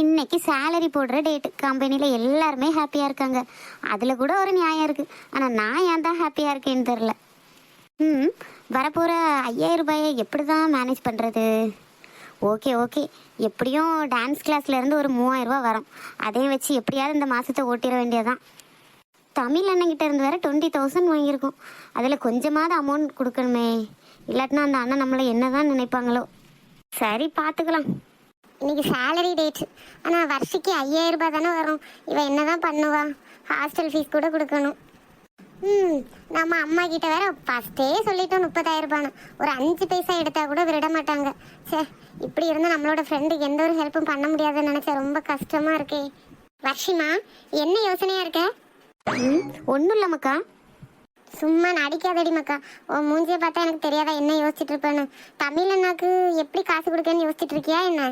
இன்னைக்கு சேலரி போடுற டேட்டு கம்பெனியில் எல்லாருமே ஹாப்பியாக இருக்காங்க. அதில் கூட ஒரு நியாயம் இருக்குது ஆனால் நான் ஏன் தான் ஹாப்பியாக இருக்கேன்னு தெரில ம் வரப்போகிற ஐயாயிரம் ரூபாயை எப்படி தான் மேனேஜ் பண்ணுறது ஓகே ஓகே எப்படியும் டான்ஸ் கிளாஸ்லேருந்து ஒரு மூவாயிரம் ரூபாய் வரும். அதையும் வச்சு எப்படியாவது இந்த மாதத்தை ஓட்டிட வேண்டியதான் தமிழ் அண்ணங்கிட்ட இருந்து வேறு டுவெண்ட்டி தௌசண்ட் வாங்கியிருக்கோம். அதில் கொஞ்சமாவது அமௌண்ட் கொடுக்கணுமே. இல்லாட்டினா அந்த அண்ணன் நம்மளை என்னதான் நினைப்பாங்களோ? சரி பார்த்துக்கலாம் இன்னைக்கு சேலரி டேட் ஆனால் வருஷத்துக்கு ஐயாயிரம் ரூபாய் தானே வரும். இவன் என்னதான் பண்ணுவா? ஹாஸ்டல் ஃபீஸ் கூட கொடுக்கணும். ம் நம்ம அம்மா கிட்ட வேற ஃபஸ்ட்டே சொல்லிட்டோம் முப்பதாயிரம் ரூபான்னு. ஒரு அஞ்சு பைசா எடுத்தா கூட விட மாட்டாங்க. சே இப்படி இருந்தால் நம்மளோட ஃப்ரெண்டுக்கு எந்த ஒரு ஹெல்ப்பும் பண்ண முடியாதுன்னு நினச்சா ரொம்ப கஷ்டமா இருக்கே. வர்ஷிமா என்ன யோசனையா இருக்க? ம் ஒன்றும் இல்லைம்மாக்கா சும்மா நடிக்காதடி மக்கா. உன் மூஞ்சியை பார்த்தா எனக்கு தெரியாதா என்ன யோசிச்சுட்டு இருப்பேன்னு. தமிழ் அண்ணாக்கு எப்படி காசு கொடுக்கன்னு யோசிச்சுட்டு இருக்கியா என்ன?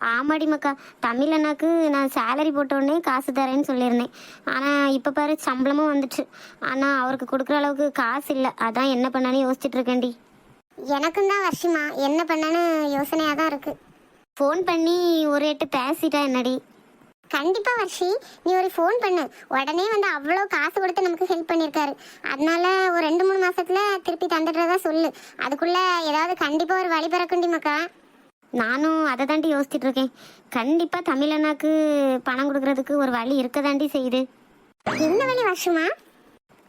ஆமாடி மக்கா. தமிழ் அண்ணாக்கு நான் சேலரி போட்டோடனே காசு தரேன்னு சொல்லியிருந்தேன். ஆனால் இப்போ பாரு சம்பளமும் வந்துச்சு. ஆனால் அவருக்கு கொடுக்குற அளவுக்கு காசு இல்லை. அதான் என்ன பண்ணான்னு யோசிச்சுட்டு இருக்கேன்டி. எனக்கும் தான் வருஷமா. என்ன பண்ணான்னு யோசனையாக தான் இருக்கு. ஃபோன் பண்ணி ஒரு எட்டு பேசிட்டா என்னடி? கண்டிப்பா வர்ஷி. நீ ஒரு ஃபோன் பண்ணு. உடனே வந்து அவ்வளோ காசு கொடுத்து நமக்கு ஹெல்ப் பண்ணியிருக்காரு. அதனால ஒரு ரெண்டு மூணு மாசத்துல திருப்பி தந்துடுறதா சொல்லு. அதுக்குள்ள ஏதாவது கண்டிப்பா ஒரு வழி பிறக்குண்டி மக்கா. நானும் அதை தாண்டி யோசிச்சுட்டு இருக்கேன். கண்டிப்பா தமிழ் அண்ணாக்கு பணம் கொடுக்கறதுக்கு ஒரு வழி இருக்க தாண்டி செய்யுது. என்ன வழி வருஷமா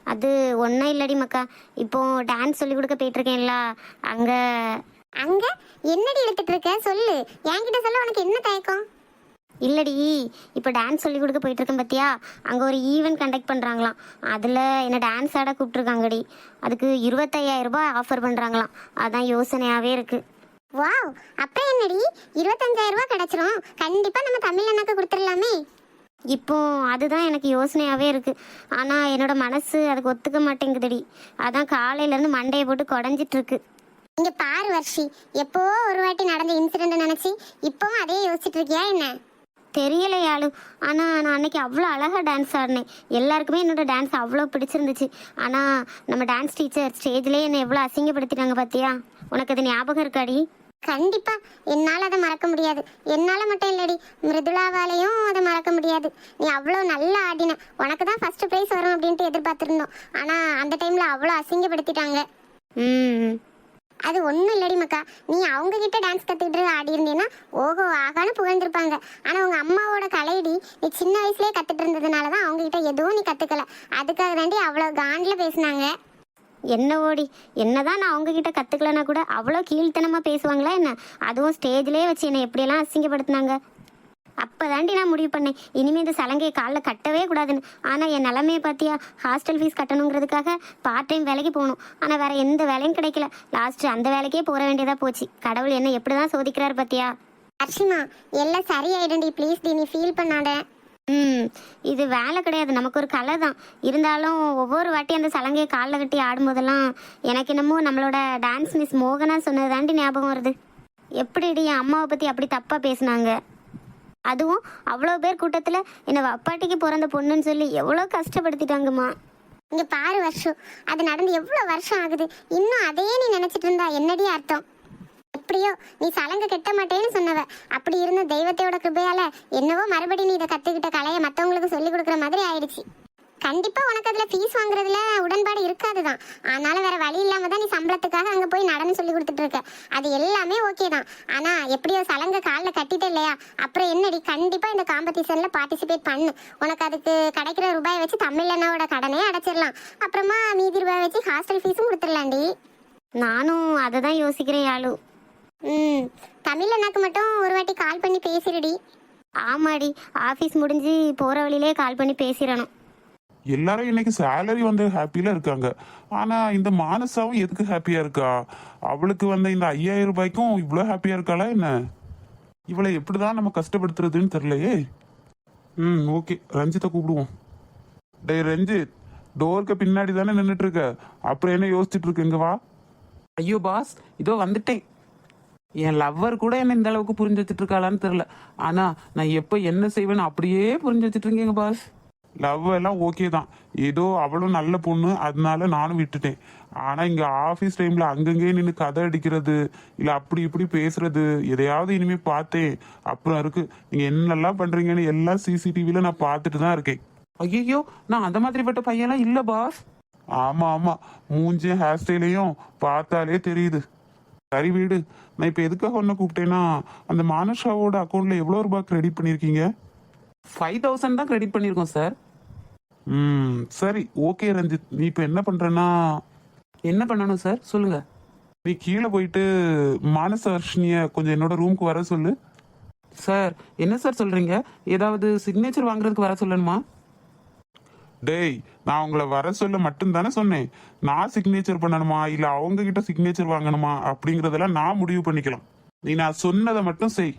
அது ஒன்றும் இல்லடி மக்கா. இப்போ டான்ஸ் சொல்லி கொடுக்க போயிட்டு இருக்கேன்ல அங்க. அங்க? என்னடி எடுத்துட்டு இருக்க? சொல்லு. என்கிட்ட சொல்ல உனக்கு என்ன தயக்கம்? இல்லடி இப்போ டான்ஸ் சொல்லி கொடுக்க போயிட்டு இருக்கேன் பார்த்தியா அங்கே ஒரு ஈவெண்ட் கண்டக்ட் பண்ணுறாங்களாம் அதில் என்ன டான்ஸ் ஆட கூப்பிட்ருக்காங்கடி அதுக்கு இருபத்தையாயிரம் ரூபாய் ஆஃபர் பண்ணுறாங்களாம் அதான் யோசனையாகவே இருக்குது வாவ் அப்போ என்னடி? இருபத்தஞ்சாயிரம் ரூபாய் கிடச்சிரும். கண்டிப்பாக நம்ம தமிழ் அண்ணாக்கு கொடுத்துடலாமே. இப்போ அதுதான் எனக்கு யோசனையாகவே இருக்குது ஆனால் என்னோட மனசு அதுக்கு ஒத்துக்க மாட்டேங்குதுடி. அதான் காலையிலேருந்து மண்டையை போட்டு குடஞ்சிட்டு இருக்கு இங்கே பாரு வர்ஷி எப்போ ஒரு வாட்டி நடந்த இன்சிடென்ட் நினச்சி இப்போவும் அதே யோசிச்சுட்டு இருக்கியா என்ன? தெரியல யாழு. ஆனால் நான் அன்னைக்கு அவ்வளோ அழகாக டான்ஸ் ஆடினேன். எல்லாருக்குமே என்னோட டான்ஸ் அவ்வளோ பிடிச்சிருந்துச்சு. ஆனால் நம்ம டான்ஸ் டீச்சர் ஸ்டேஜ்லேயே என்னை எவ்வளோ அசிங்கப்படுத்திட்டாங்க பார்த்தியா உனக்கு அது ஞாபகம் இருக்காடி? கண்டிப்பா. என்னால் அதை மறக்க முடியாது. என்னால் மட்டும் இல்லடி. மிருதுளாவாலையும் அதை மறக்க முடியாது. நீ அவ்வளோ நல்லா ஆடின. உனக்கு தான் ஃபர்ஸ்ட் ப்ரைஸ் வரும் அப்படின்ட்டு எதிர்பார்த்துருந்தோம். ஆனால் அந்த டைமில் அவ்வளோ அசிங்கப்படுத்திட்டாங்க. ம் அது ஒன்றும் இல்லடி மக்கா. நீ அவங்க கிட்ட டான்ஸ் கற்றுக்கிட்டு ஆடி இருந்தீன்னா ஓஹோ ஆகான்னு புகழ்ந்திருப்பாங்க. ஆனால் உங்கள் அம்மாவோட கலைடி நீ சின்ன வயசுலேயே கற்றுட்டு இருந்ததுனால தான் அவங்க கிட்ட எதுவும் நீ கற்றுக்கல அதுக்காக தாண்டி அவ்வளோ காண்டில் பேசுனாங்க. என்ன ஓடி? என்னதான் நான் அவங்கக்கிட்ட கற்றுக்கலனா கூட அவ்வளோ கீழ்த்தனமாக பேசுவாங்களா என்ன? அதுவும் ஸ்டேஜ்லேயே வச்சு என்னை எப்படியெல்லாம் அசிங்கப்படுத்தினாங்க. அப்போதாண்டி நான் முடிவு பண்ணேன். இனிமேல் இந்த சலங்கையை காலில் கட்டவே கூடாதுன்னு. ஆனால் என் நிலமையை பார்த்தியா? ஹாஸ்டல் ஃபீஸ் கட்டணுங்கிறதுக்காக பார்ட் டைம் வேலைக்கு போகணும். ஆனால் வேறு எந்த வேலையும் கிடைக்கல. லாஸ்ட்டு அந்த வேலைக்கே போற வேண்டியதாக போச்சு. கடவுள் என்ன எப்படி தான் சோதிக்கிறார் பார்த்தியா? அர்ஷிமா எல்லாம் சரியாயிடண்டி ப்ளீஸ் டி நீ ஃபீல் பண்ணாத. ம் இது வேலை கிடையாது. நமக்கு ஒரு கலை தான். இருந்தாலும் ஒவ்வொரு வாட்டி அந்த சலங்கையை காலில் கட்டி ஆடும்போதெல்லாம் எனக்கு என்னமோ நம்மளோட டான்ஸ் மிஸ் மோகனா சொன்னது தாண்டி ஞாபகம் வருது. எப்படிடி என் அம்மாவை பற்றி அப்படி தப்பாக பேசினாங்க? அதுவும் அவ்வளோ பேர் கூட்டத்தில் என்னை அப்பாட்டிக்கு பிறந்த பொண்ணுன்னு சொல்லி எவ்வளோ கஷ்டப்படுத்திட்டாங்கம்மா. இங்கே பாரு வருஷம் அது நடந்து எவ்வளோ வருஷம் ஆகுது? இன்னும் அதையே நீ நினச்சிட்டு இருந்தா என்னடி அர்த்தம்? எப்படியோ நீ சலங்க கெட்ட மாட்டேன்னு சொன்னவ. அப்படி இருந்த தெய்வத்தையோட கிருபையால என்னவோ மறுபடியும் நீ இதை கத்துக்கிட்ட கலையை மற்றவங்களுக்கு சொல்லி கொடுக்குற மாதிரி ஆயிடுச்சு. கண்டிப்பா உனக்கு அதுல ஃபீஸ் வாங்குறதுல உடன்பாடு இருக்காதுதான். அதனால வேற வழி இல்லாம தான் நீ சம்பளத்துக்காக அங்க போய் நடனம் சொல்லி கொடுத்துட்டு இருக்க. அது எல்லாமே ஓகே தான். ஆனா எப்படியோ சலங்க காலில் கட்டிட்ட இல்லையா? அப்புறம் என்னடி? கண்டிப்பா இந்த காம்படிஷன்ல பார்ட்டிசிபேட் பண்ணு. உனக்கு அதுக்கு கிடைக்கிற ரூபாயை வச்சு தமிழனோட கடனே அடைச்சிடலாம். அப்புறமா மீதி ரூபாய் வச்சு ஹாஸ்டல் ஃபீஸும் கொடுத்துடலாண்டி நானும் அதை தான் யோசிக்கிறேன் யாழு. ம். தமிழ் அண்ணாக்கு மட்டும் ஒரு வாட்டி கால் பண்ணி பேசிடுடி ஆமாடி ஆஃபீஸ் முடிஞ்சு போகிற வழியிலே கால் பண்ணி பேசிடணும். எல்லாரும் இன்னைக்கு சேலரி வந்து ஹாப்பியில இருக்காங்க. ஆனா இந்த மானசாவும் எதுக்கு ஹாப்பியா இருக்கா? அவளுக்கு வந்த இந்த ஐயாயிரம் ரூபாய்க்கும் இவ்வளோ ஹாப்பியா இருக்காளா என்ன? இவளை எப்படிதான் நம்ம கஷ்டப்படுத்துறதுன்னு தெரியலையே. ம் ஓகே ரஞ்சித்தை கூப்பிடுவோம். டேய் ரஞ்சித் டோருக்கு பின்னாடி தானே நின்றுட்டு இருக்க? அப்புறம் என்ன யோசிச்சுட்டு இருக்கு? இங்க வா. ஐயோ பாஸ் இதோ வந்துட்டேன். என் லவ்வர் கூட என்ன இந்த அளவுக்கு புரிஞ்சு வச்சுட்டு இருக்காளான்னு தெரியல. ஆனா நான் எப்போ என்ன செய்வேன்னு அப்படியே புரிஞ்சு வச்சுட்டு இருக்கேங்க பாஸ் லவ் எல்லாம் ஓகே தான். ஏதோ அவளும் நல்ல பொண்ணு அதனால நானும் விட்டுட்டேன். ஆனா இங்க ஆபீஸ் டைம்ல அங்கங்கே நின்று கதை அடிக்கிறது இல்ல அப்படி இப்படி பேசுறது எதையாவது இனிமே பார்த்தேன். அப்புறம் இருக்கு நீங்க என்னெல்லாம் பண்றீங்கன்னு எல்லாம் சிசிடிவில நான் பார்த்துட்டு தான் இருக்கேன். ஐயோ நான் அந்த மாதிரிப்பட்ட பையன்லாம் இல்ல பாஸ் ஆமா ஆமா. மூஞ்சி ஹேர் ஸ்டைலையும் பார்த்தாலே தெரியுது. சரி வீடு. நான் இப்ப எதுக்காக ஒன்று கூப்பிட்டேன்னா அந்த மானுஷாவோட அக்கௌண்ட்ல எவ்வளவு ரூபாய் கிரெடிட் பண்ணிருக்கீங்க? ஃபைவ் தௌசண்ட் தான் கிரெடிட் பண்ணியிருக்கோம் சார் ம் சரி ஓகே ரஞ்சித். நீ இப்ப என்ன பண்றேன்னா என்ன பண்ணணும் சார் சொல்லுங்க. நீ கீழே போயிட்டு மானச வர்ஷினிய கொஞ்சம் என்னோட ரூமுக்கு வர சொல்லு. சார் என்ன சார் சொல்றீங்க? ஏதாவது சிக்னேச்சர் வாங்குறதுக்கு வர சொல்லணுமா? டேய் நான் உங்களை வர சொல்ல மட்டும்தானே சொன்னேன். நான் சிக்னேச்சர் பண்ணணுமா? இல்ல அவங்க கிட்ட சிக்னேச்சர் வாங்கணுமா? அப்படிங்கறதெல்லாம் நான் முடிவு பண்ணிக்கலாம். நீ நான் சொன்னதை மட்டும் செய்.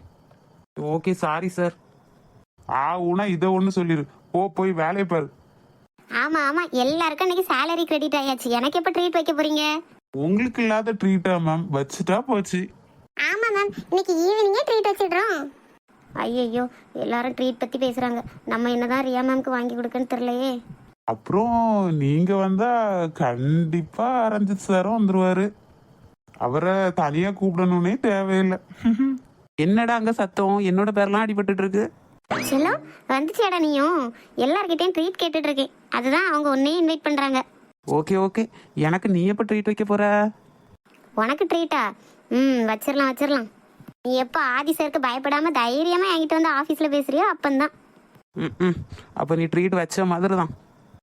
ஓகே சாரி சார் ஆ ஊனா இதை ஒன்று சொல்லிடு போ போய் வேலையை பாரு. ஆமா ஆமா. எல்லாருக்கும் இன்னைக்கு சேலரி கிரெடிட் ஆயாச்சு. எனக்கு எப்போ ட்ரீட் வைக்க போறீங்க? உங்களுக்கு இல்லாத ட்ரீட்டா மேம் வச்சுட்டா போச்சு. ஆமா மேம் இன்னைக்கு ஈவினிங்கே ட்ரீட் வச்சிடுறோம். ஐயோ எல்லாரும் ட்ரீட் பத்தி பேசுறாங்க. நம்ம என்னதான் ரியா மேம்க்கு வாங்கி கொடுக்கன்னு தெரியலையே. அப்புறம் நீங்க வந்தா கண்டிப்பா ரஞ்சித் சாரும் வந்துருவாரு. அவரை தனியா கூப்பிடணும்னே தேவையில்லை. என்னடா அங்க சத்தம்? என்னோட பேர்லாம் அடிபட்டுட்டு இருக்கு. செல்லம் வந்துச்சியாடா நீயும்? எல்லார்கிட்டயும் ட்ரீட் கேட்டுட்டு இருக்கேன். அதுதான் அவங்க உன்னையும் இன்வைட் பண்றாங்க. Okay okay. எனக்கு நீ எப்போ ட்ரீட் வைக்க போற? உனக்கு ட்ரீட்டா ம் வச்சிடலாம் வச்சிடலாம் நீ எப்போ ஆதி சருக்கு பயப்படாம தைரியமா என்கிட்ட வந்து ஆஃபீஸ்ல பேசுறியோ அப்பந்தான். ம் ம். அப்போ நீ ட்ரீட் வச்ச மாதிரி தான்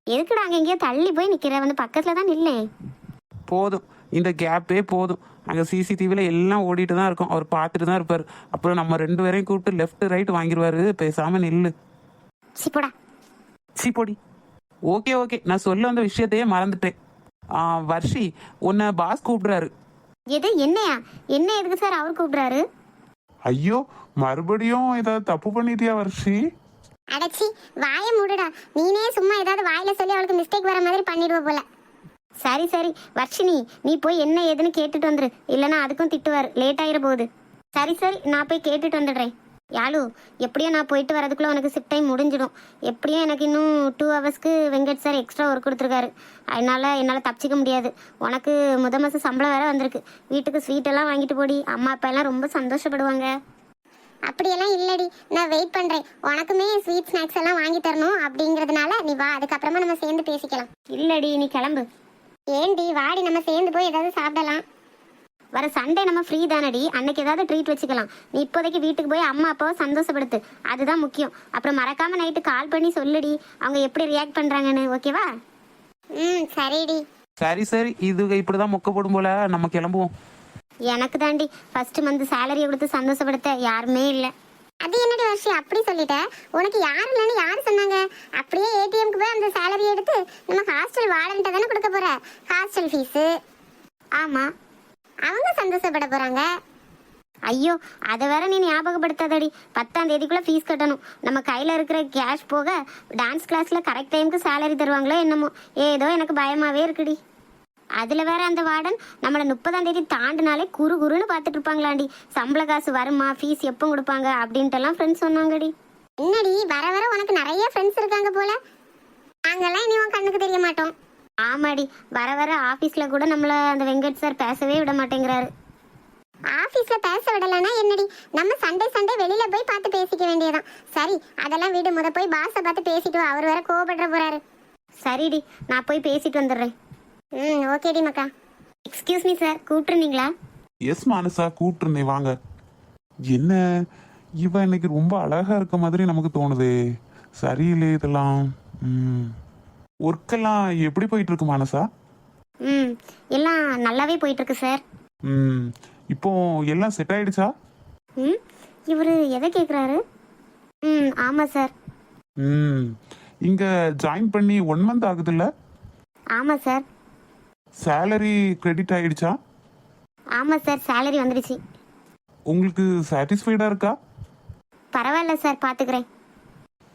எதுக்குடா அங்க எங்கேயோ தள்ளி போய் நிக்கிற? வந்து பக்கத்துல தான் நில்லேன் போதும். இந்த கேப்பே போதும். அங்கே சிசிடிவியில் எல்லாம் ஓடிட்டு தான் இருக்கும். அவர் பார்த்துட்டு தான் இருப்பார். அப்புறம் நம்ம ரெண்டு பேரையும் கூப்பிட்டு லெஃப்ட் ரைட் வாங்கிடுவாரு பேசாம நில்லு. சிப்போடா சி பொடி. Okay okay. நான் சொல்ல வந்த விஷயத்தையே மறந்துட்டேன். ஆ, வர்ஷி உன்னை பாஸ் கூப்பிடுறாரு. எது? என்னையா? என்ன எதுக்கு சார் அவர் கூப்பிடுறாரு? ஐயோ மறுபடியும் ஏதாவது தப்பு பண்ணிட்டியா வர்ஷி? அடைச்சி வாய மூடுடா. நீனே சும்மா ஏதாவது வாயில சொல்லி அவளுக்கு மிஸ்டேக் வர மாதிரி பண்ணிடுவ போல. சரி சரி. வர்ஷினி நீ போய் என்ன ஏதுன்னு கேட்டுட்டு வந்துரு. இல்லைன்னா அதுக்கும் திட்டுவார். லேட் ஆயிர போகுது. சரி சரி. நான் போய் கேட்டுட்டு வந்துடுறேன். யாழு எப்படியோ நான் போயிட்டு வரதுக்குள்ள உனக்கு சிப் டைம் முடிஞ்சிடும். எப்படியும் எனக்கு இன்னும் டூ ஹவர்ஸ்க்கு வெங்கட் சார் எக்ஸ்ட்ரா ஒர்க் கொடுத்துருக்காரு. அதனால என்னால் தப்பிச்சிக்க முடியாது. உனக்கு முத மாதம் சம்பளம் வேற வந்திருக்கு. வீட்டுக்கு ஸ்வீட் எல்லாம் வாங்கிட்டு போடி. அம்மா அப்பா எல்லாம் ரொம்ப சந்தோஷப்படுவாங்க. அப்படியெல்லாம் இல்லடி. நான் வெயிட் பண்றேன். உனக்குமே ஸ்வீட் ஸ்நாக்ஸ் எல்லாம் வாங்கி தரணும் அப்படிங்கறதுனால நீ வா அதுக்கப்புறமா நம்ம சேர்ந்து பேசிக்கலாம். இல்லடி நீ கிளம்பு. ஏண்டி வாடி நம்ம சேர்ந்து போய் ஏதாவது சாப்பிடலாம். வர சண்டே நம்ம ஃப்ரீ தானடி. அன்னைக்கு ஏதாவது ட்ரீட் வச்சுக்கலாம். நீ இப்போதைக்கு வீட்டுக்கு போய் அம்மா அப்பாவை சந்தோஷப்படுத்து. அதுதான் முக்கியம். அப்புறம் மறக்காம நைட்டு கால் பண்ணி சொல்லுடி. அவங்க எப்படி ரியாக்ட் பண்றாங்கன்னு ஓகேவா ம் சரிடி. சரி சரி. இது இப்படிதான் மொக்க போடும் போல. நம்ம கிளம்புவோம். எனக்கு தாண்டி ஃபர்ஸ்ட் மந்த் சேலரியை கொடுத்து சந்தோஷப்படுத்த யாருமே இல்லை. அது என்னடி வருஷம் அப்படி சொல்லிட்ட? உனக்கு யார் இல்லைன்னு யார் சொன்னாங்க? அப்படியே ஏடிஎம்க்கு போய் அந்த சேலரி எடுத்து நம்ம ஹாஸ்டல் வாழன்ட்ட தானே கொடுக்க போற? ஹாஸ்டல் ஃபீஸு ஆமா. அவங்க சந்தோஷப்பட போறாங்க. ஐயோ அதை வேற நீ ஞாபகப்படுத்தாதடி. பத்தாம் தேதிக்குள்ள ஃபீஸ் கட்டணும். நம்ம கையில இருக்கிற கேஷ் போக டான்ஸ் கிளாஸ்ல கரெக்ட் டைமுக்கு சேலரி தருவாங்களோ என்னமோ. ஏதோ எனக்கு பயமாவே இருக்குடி. அதுல வேற அந்த வார்டன் நம்மள முப்பதாம் தேதி தாண்டினாலே குறு குறுன்னு பார்த்துட்டு இருப்பாங்களாண்டி. சம்பள காசு வருமா? ஃபீஸ் எப்போ கொடுப்பாங்க? அப்படின்ட்டு எல்லாம் ஃப்ரெண்ட்ஸ் சொன்னாங்கடி. என்னடி வர வர உனக்கு நிறைய ஃப்ரெண்ட்ஸ் இருக்காங்க போல. நாங்கெல்லாம் இனி உன் கண்ணுக்கு தெரிய மாட்டோம். ஆமாடி. வர வர ஆபீஸ்ல கூட நம்மள அந்த வெங்கட் சார் பேசவே விட மாட்டேங்கிறாரு. ஆபீஸ்ல பேச விடலன்னா என்னடி? நம்ம சண்டே சண்டே வெளியில போய் பார்த்து பேசிக்க வேண்டியதான் சரி அதெல்லாம் வீடு. முத போய் பாஸை பார்த்து பேசிட்டு. அவர் வேற கோவப்படுற போறாரு. சரிடி. நான் போய் பேசிட்டு வந்துடுறேன். ம் ஓகேடி மக்கா. எக்ஸ்கியூஸ் மீ சார் கூப்பிட்டுருந்தீங்களா எஸ் மானசா கூப்பிட்டுருந்தேன் வாங்க. என்ன? இவ இன்னைக்கு ரொம்ப அழகா இருக்க மாதிரி நமக்கு தோணுதே. சரியில்லை இதெல்லாம். ம். ஒர்க்கெல்லாம் எப்படி போயிட்டு இருக்கு மானசா? ம் எல்லாம் நல்லாவே போயிட்டு இருக்கு சார் ம். இப்போ எல்லாம் செட் ஆயிடுச்சா? ம் இவர் எதை கேட்குறாரு ம் ஆமாம் சார் ம். இங்க ஜாயின் பண்ணி ஒன் மந்த் ஆகுதுல்ல? ஆமாம் சார் சேலரி கிரெடிட் ஆயிடுச்சா? ஆமாம் சார் சேலரி வந்துடுச்சு. உங்களுக்கு சாட்டிஸ்ஃபைடா இருக்கா? பரவாயில்ல சார் பார்த்துக்கிறேன்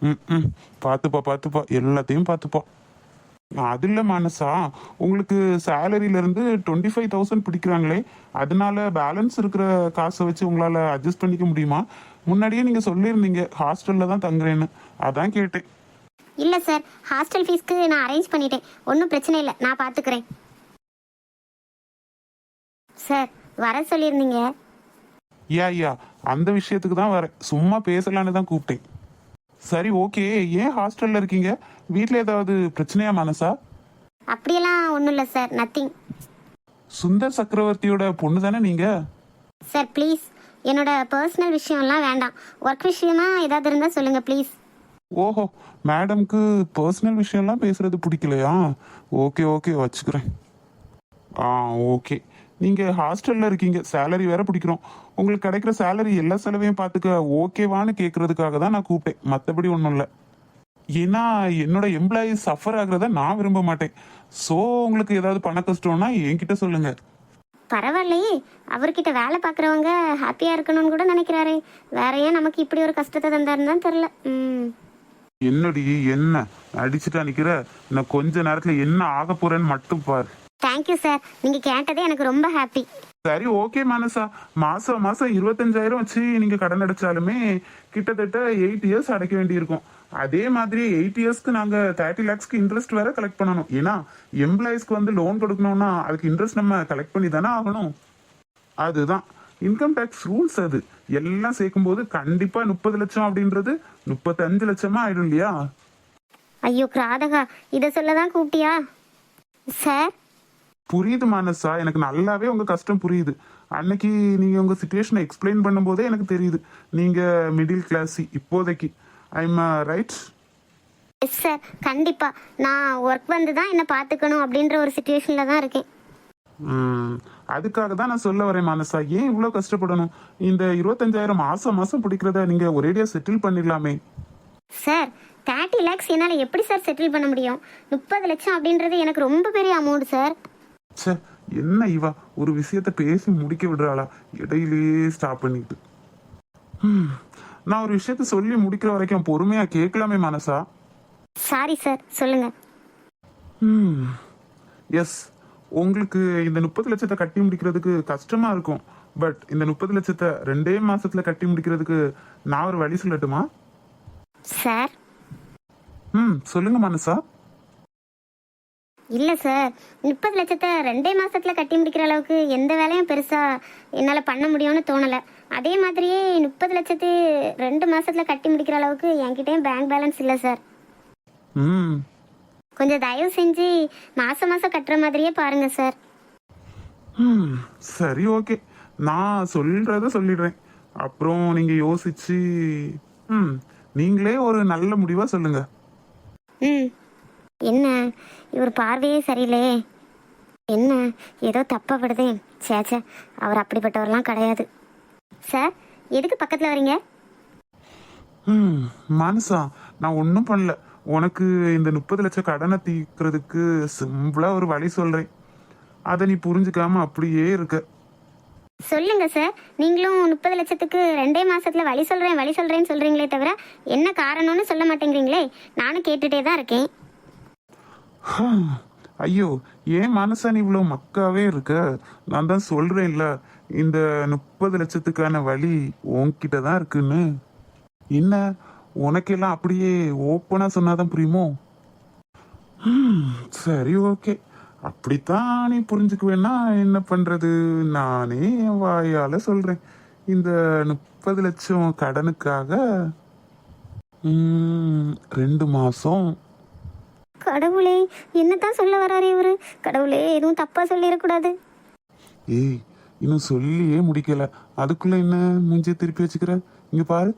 ம் ம். பார்த்துப்பா பார்த்துப்பா எல்லாத்தையும் பார்த்துப்பா அது இல்லை மானசா உங்களுக்கு சேலரியில இருந்து டுவெண்ட்டி ஃபைவ் தௌசண்ட் பிடிக்கிறாங்களே அதனால பேலன்ஸ் இருக்கிற காசை வச்சு உங்களால அட்ஜஸ்ட் பண்ணிக்க முடியுமா? முன்னாடியே நீங்க சொல்லியிருந்தீங்க ஹாஸ்டல்ல தான் தங்குறேன்னு. அதான் கேட்டேன். இல்லை சார் ஹாஸ்டல் ஃபீஸ்க்கு நான் அரேஞ்ச் பண்ணிட்டேன். ஒன்றும் பிரச்சனை இல்லை நான் பார்த்துக்கிறேன் சார் வர சொல்லியிருந்தீங்க. யா யா அந்த விஷயத்துக்கு தான் வரேன். சும்மா பேசலான்னு தான் கூப்பிட்டேன். சரி ஓகே. ஏன் ஹாஸ்டல்ல இருக்கீங்க? வீட்ல ஏதாவது பிரச்சனையா மனசா? அப்படியெல்லாம் ஒன்றும் இல்லை சார் நத்திங் சுந்தர் சக்கரவர்த்தியோட பொண்ணு தானே நீங்க? சார் ப்ளீஸ் என்னோட பர்சனல் விஷயம்லாம் வேண்டாம். ஒர்க் விஷயமா ஏதாவது இருந்தால் சொல்லுங்கள் ப்ளீஸ் ஓஹோ மேடம்க்கு பர்சனல் விஷயம்லாம் பேசுறது பிடிக்கலையா? ஓகே ஓகே வச்சுக்கிறேன். ஆ ஓகே. நீங்கள் ஹாஸ்டலில் இருக்கீங்க சேலரி வேற பிடிக்கிறோம். உங்களுக்கு கிடைக்கிற சேலரி எல்லா செலவையும் பார்த்துக்க ஓகேவான்னு கேட்கறதுக்காக தான் நான் கூப்பிட்டேன். மற்றபடி ஒன்றும் இல்லை. ஏன்னா என்னோட எம்ப்ளாயீஸ் சஃபர் ஆகுறத நான் விரும்ப மாட்டேன். ஸோ உங்களுக்கு ஏதாவது பண கஷ்டம்னா என்கிட்ட சொல்லுங்க. பரவாயில்லையே. அவர்கிட்ட வேலை பார்க்குறவங்க ஹாப்பியாக இருக்கணும்னு கூட நினைக்கிறாரே. வேற ஏன் நமக்கு இப்படி ஒரு கஷ்டத்தை தந்தாருன்னு தான் தெரில ம். என்னடி என்ன? அடிச்சுட்டா நிக்கிற? நான் கொஞ்ச நேரத்துல என்ன ஆக போறேன்னு மட்டும் பாரு. தேங்க்யூ சார் நீங்கள் கேட்டதே எனக்கு ரொம்ப ஹாப்பி சரி ஓகே மனசா. மாசம் மாசம் இருபத்தஞ்சாயிரம் வச்சு நீங்க கடன் அடைச்சாலுமே கிட்டத்தட்ட எயிட் இயர்ஸ் அடைக்க வேண்டியிருக்கும். அதே மாதிரி எயிட் இயர்ஸ்க்கு நாங்க தேர்ட்டி லேக்ஸ்க்கு இன்ட்ரெஸ்ட் வேற கலெக்ட் பண்ணணும். ஏன்னா எம்ப்ளாயிஸ்க்கு வந்து லோன் கொடுக்கணும்னா அதுக்கு இன்ட்ரெஸ்ட் நம்ம கலெக்ட் பண்ணி தானே ஆகணும். அதுதான். இன்கம் டேக்ஸ் ரூல்ஸ் அது. எல்லாம் சேர்க்கும்போது கண்டிப்பா முப்பது லட்சம் அப்படின்றது முப்பத்தஞ்சு லட்சமா ஆயிடும் இல்லையா? ஐயோ கிராதகா இதை சொல்ல தான் கூப்பிட்டியா? சார் புரியுது மானசா? எனக்கு நல்லாவே உங்க கஷ்டம் புரியுது. அன்னைக்கு நீங்க உங்க சுச்சுவேஷனை எக்ஸ்பிளைன் பண்ணும்போதே எனக்கு தெரியுது. நீங்க மிடில் கிளாஸ் இப்போதைக்கு. ஐம் ரைட் எஸ் சார் கண்டிப்பாக நான் ஒர்க் வந்து தான் என்னை பார்த்துக்கணும் அப்படின்ற ஒரு சுச்சுவேஷனில் தான் இருக்கேன். அதுக்காக தான் நான் சொல்ல வரேன் மானசா. ஏன் இவ்வளோ கஷ்டப்படணும்? இந்த இருபத்தஞ்சாயிரம் மாசம் மாசம் பிடிக்கிறத நீங்க ஒரேடியா செட்டில் பண்ணிடலாமே. சார் தேர்ட்டி லேக்ஸ் என்னால் எப்படி சார் செட்டில் பண்ண முடியும்? முப்பது லட்சம் அப்படின்றது எனக்கு ரொம்ப பெரிய அமௌண்ட் சார் ச்சே என்ன இவா? ஒரு விஷயத்த பேசி முடிக்க விடுறாளா? இடையிலேயே ஸ்டாப் பண்ணிட்டு. நான் ஒரு விஷயத்த சொல்லி முடிக்கிற வரைக்கும் பொறுமையா கேட்கலாமே மனசா? சாரி சார் சொல்லுங்கள் எஸ் உங்களுக்கு இந்த முப்பது லட்சத்தை கட்டி முடிக்கிறதுக்கு கஷ்டமா இருக்கும். பட் இந்த முப்பது லட்சத்தை ரெண்டே மாசத்துல கட்டி முடிக்கிறதுக்கு நான் ஒரு வழி சொல்லட்டுமா? சார் ம் சொல்லுங்க மனசா. இல்லை சார். முப்பது லட்சத்தை ரெண்டே மாசத்துல கட்டி முடிக்கிற அளவுக்கு எந்த வேலையும் பெருசாக என்னால் பண்ண முடியும்னு தோணலை. அதே மாதிரியே முப்பது லட்சத்து ரெண்டு மாசத்துல கட்டி முடிக்கிற அளவுக்கு என்கிட்டயும் பேங்க் பேலன்ஸ் இல்லை சார். ம். கொஞ்சம் தயவு செஞ்சு மாசம் மாசம் கட்டுற மாதிரியே பாருங்க சார். ம், சரி ஓகே. நான் சொல்றத சொல்லிடுறேன். அப்புறம் நீங்க யோசிச்சு ம் நீங்களே ஒரு நல்ல முடிவா சொல்லுங்க. ம். என்ன? இவர் பார்வையே சரியில்லையே. என்ன? ஏதோ தப்பா படுதே. சேச்சே அவர் அப்படிப்பட்டவர்லாம் கிடையாது. சார் எதுக்கு பக்கத்தில் வரீங்க? ம் மனசா நான் ஒன்றும் பண்ணல. உனக்கு இந்த முப்பது லட்சம் கடனை தீர்க்கறதுக்கு சிம்பிளா ஒரு வழி சொல்றேன். அதை நீ புரிஞ்சுக்காம அப்படியே இருக்க. சொல்லுங்க சார். நீங்களும் முப்பது லட்சத்துக்கு ரெண்டே மாசத்துல வழி சொல்றேன் வழி சொல்றேன்னு சொல்றீங்களே தவிர என்ன காரணம்னு சொல்ல மாட்டேங்கிறீங்களே? நானும் கேட்டுட்டே தான் இருக்கேன். ஐயோ ஏன் மனசா இவ்வளோ மக்காவே இருக்க? நான் தான் சொல்றேன்ல இந்த முப்பது லட்சத்துக்கான வழி உன்கிட்ட தான் இருக்குன்னு. என்ன உனக்கெல்லாம் அப்படியே ஓப்பனா சொன்னாதான் புரியுமோ? சரி ஓகே அப்படித்தான் நீ புரிஞ்சுக்குவேன்னா என்ன பண்றது? நானே என் வாயால சொல்றேன். இந்த முப்பது லட்சம் கடனுக்காக ரெண்டு மாசம் கடவுளே என்னத்தான் சொல்ல வராரு இவரு? கடவுளே எதுவும் தப்பா சொல்லிடக்கூடாது ஏய் இன்னும் சொல்லியே முடிக்கல. அதுக்குள்ள என்ன மூஞ்சிய திருப்பி வச்சுக்கிற? இங்க பாரு.